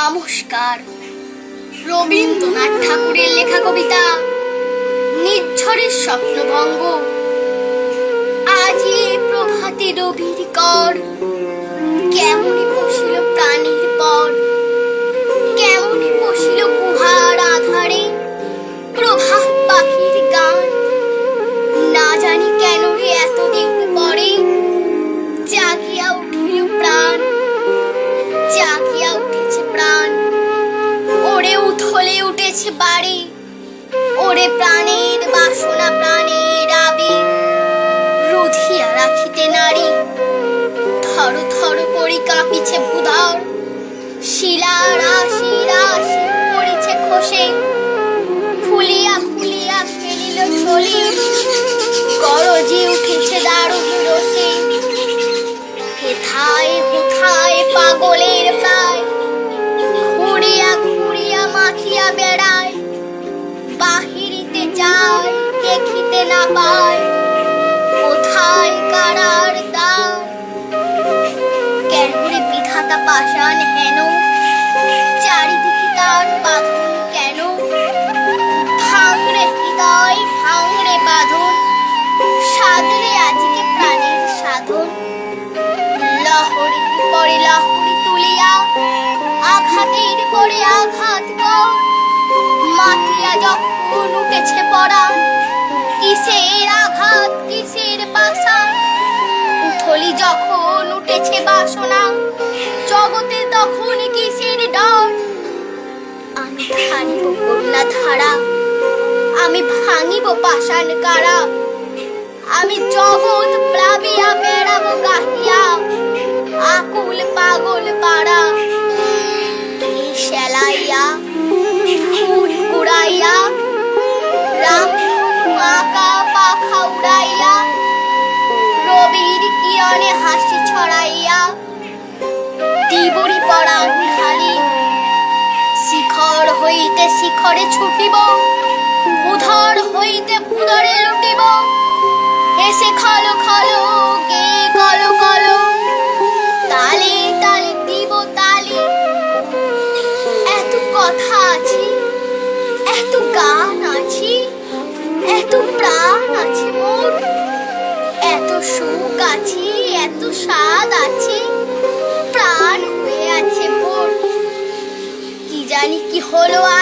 নমস্কার। রবীন্দ্রনাথ ঠাকুরের লেখা কবিতা নির্ঝরের স্বপ্নভঙ্গ আজি প্রভাতে রবির কর। উঠেছে বাড়ি। ওরে প্রাণের বাসনা, প্রাণীর আবি রুধিয়া রাখিতে নারী। থর থর করি কাঁপিছে ভুধর শিলা না পায়। কোথায় কারার দ্বার কেন রে বিধাতা পাষাণ হেন? চারিদিকে তার বাঁধন কেন? ভাঙরে হৃদয় ভাঙরে বাঁধন। সাদরে আজকে প্রাণের সাধন। লহরি পরে লহরি তুলিয়া, আঘাতের পরে আঘাত কর মাতিয়া যখন উঠেছে পড়া বাসনা জগতে তখন কিসের ডর? আমি ভাঙিব কন্যা ধারা আমি ভাঙিব পাষাণ কারা? আমি জগৎ প্লাবিয়া বেড়াবো গাহিয়া, আকুল পাগল পাড়া। শিখরে ছুটিব ভূধর হইতে ভূধরে লুটিব। হেসে খালো খালো গে কলো কলো তালে তালে দিব তালে। এত কথা আছে, এত গান আছে, এত প্রাণ আছে মোর। এত সুখ আছে, এত স্বাদ আছে, প্রাণ হয়ে আছে মোর। কি জানি কি হলো উঠিল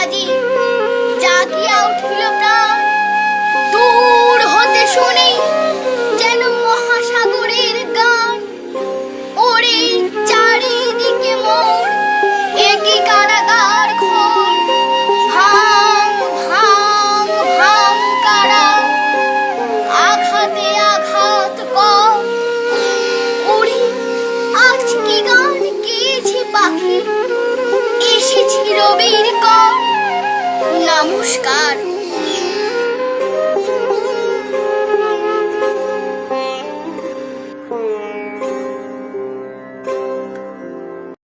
নমস্কার